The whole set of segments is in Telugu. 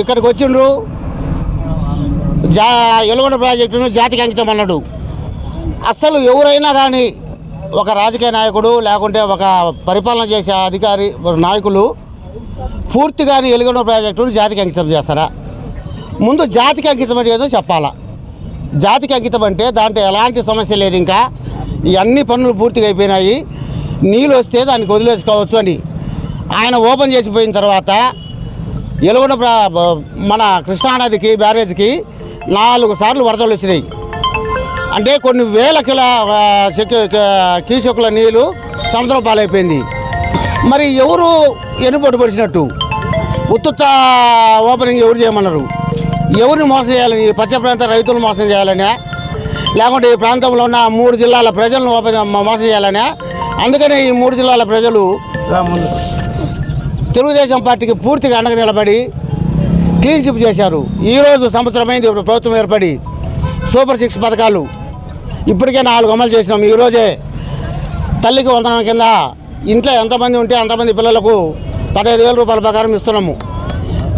ఇక్కడికి వచ్చిండ్రు. జా ఎలుగొండ ప్రాజెక్టును జాతికి అంకితం అన్నాడు. అస్సలు ఎవరైనా కానీ ఒక రాజకీయ నాయకుడు లేకుంటే ఒక పరిపాలన చేసే అధికారి నాయకులు పూర్తిగాని ఎలుగొండ ప్రాజెక్టును జాతికి అంకితం చేస్తారా? ముందు జాతికి అంకితం అంటే ఏదో చెప్పాలా? జాతికి అంకితం అంటే దాంట్లో ఎలాంటి సమస్య లేదు ఇంకా. అన్ని పనులు పూర్తిగా అయిపోయినాయి. నీళ్ళు వస్తే దానికి వదిలేసుకోవచ్చు అని. ఆయన ఓపెన్ చేసిపోయిన తర్వాత ఎలుగొండ మన కృష్ణానదికి బ్యారేజ్కి నాలుగు సార్లు వరదలు వచ్చినాయి. అంటే కొన్ని వేల కిల ఆ, కీచకుల నీళ్ళు సముద్రం పాలైపోయింది. మరి ఎవరు ఎన్నుపోటు పడిచినట్టు ఉత్తుత్త ఓపెనింగ్ ఎవరు చేయమన్నారు? ఎవరిని మోసం చేయాలని పచ్చ ప్రాంత రైతులు మోసం చేయాలనే లేకుంటే ఈ ప్రాంతంలో ఉన్న మూడు జిల్లాల ప్రజలను ఓపెన్ మోసం చేయాలనే అందుకనే ఈ మూడు జిల్లాల ప్రజలు తెలుగుదేశం పార్టీకి పూర్తిగా అండగా నిలబడి క్లీన్షిప్ చేశారు. ఈరోజు సంవత్సరమైంది ఇప్పుడు ప్రభుత్వం ఏర్పడి సూపర్ సిక్స్ పథకాలు. ఇప్పటికే నాలుగు అమలు చేసినాం. ఈరోజే తల్లికి వందనం కింద ఇంట్లో ఎంతమంది ఉంటే అంతమంది పిల్లలకు పదహైదు వేల రూపాయల ప్రకారం ఇస్తున్నాము.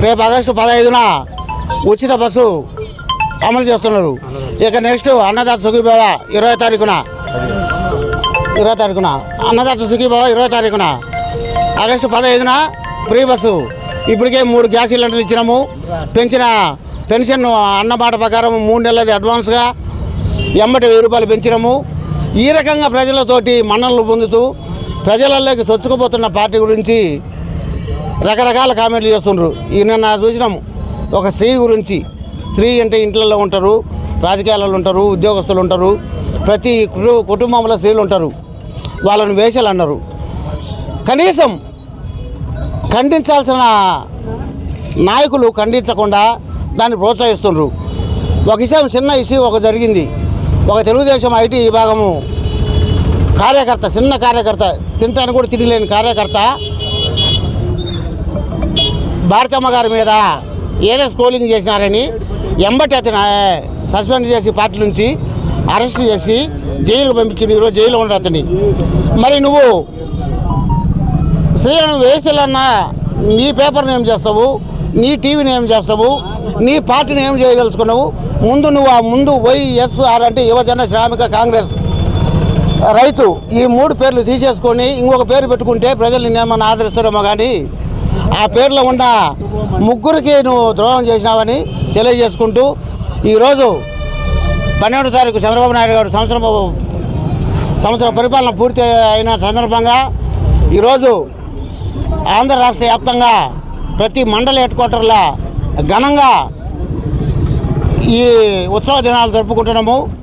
రేపు ఆగస్టు పదహైదున ఉచిత బస్సు అమలు చేస్తున్నారు. ఇక నెక్స్ట్ అన్నదాత సుఖీభావ ఇరవై తారీఖున. ఇరవై తారీఖున. అన్నదాత సుఖీభావ ఇరవై తారీఖున. ఆగస్టు పదహైదున ఫ్రీ బస్సు. ఇప్పటికే మూడు గ్యాస్ సిలిండర్లు ఇచ్చినాము. పెంచిన పెన్షన్ అన్నమాట ప్రకారం మూడు నెలలది అడ్వాన్స్గా ఎంబటి వెయ్యి రూపాయలు పెంచినాము. ఈ రకంగా ప్రజలతోటి మన్ననలు పొందుతూ ప్రజలలోకి చొచ్చుకుపోతున్న పార్టీ గురించి రకరకాల కామెంట్లు చేస్తుండ్రు. ఈ నిన్న చూసినాము. ఒక స్త్రీ గురించి. స్త్రీ అంటే ఇంట్లలో ఉంటారు రాజకీయాలలో ఉంటారు ఉద్యోగస్తులు ఉంటారు ప్రతి కుటుంబంలో స్త్రీలు ఉంటారు. వాళ్ళని వేషాలు అన్నారు. కనీసం ఖండించాల్సిన నాయకులు ఖండించకుండా దాన్ని ప్రోత్సహిస్తుండ్రు. ఒక విషయం చిన్న ఇష్యూ ఒక జరిగింది. ఒక తెలుగుదేశం ఐటీ విభాగము కార్యకర్త చిన్న కార్యకర్త తింటాను కూడా తినలేని కార్యకర్త భారతమ్మ గారి మీద ఏదో స్క్రోలింగ్ చేసినారని ఎంబటి అతను సస్పెండ్ చేసి పార్టీ నుంచి అరెస్ట్ చేసి జైలుకు పంపించింది ఈరోజు జైల్లో ఉండడు అతని మరి నువ్వు శ్రీలను వేసులన్నా నీ పేపర్ని ఏం చేస్తావు? నీ టీవీని ఏం చేస్తావు? నీ పార్టీని ఏం చేయదలుచుకున్నావు? ముందు నువ్వు ఆ ముందు వైఎస్ఆర్ అంటే యువజన శ్రామిక కాంగ్రెస్ రైతు ఈ మూడు పేర్లు తీసేసుకొని ఇంకొక పేరు పెట్టుకుంటే ప్రజలు నిన్నేమన్నా ఆదరిస్తారేమో కానీ ఆ పేర్లో ఉన్న ముగ్గురికి నువ్వు ద్రోహం చేసినావని తెలియజేసుకుంటూ ఈరోజు పన్నెండు తారీఖు చంద్రబాబు నాయుడు గారు సంవత్సరం సంవత్సరం పరిపాలన పూర్తి అయిన సందర్భంగా ఈరోజు ఆంధ్ర రాష్ట్ర వ్యాప్తంగా ప్రతి మండల హెడ్ క్వార్టర్ల ఘనంగా ఈ ఉత్సవ దినాలు జరుపుకుంటున్నాము.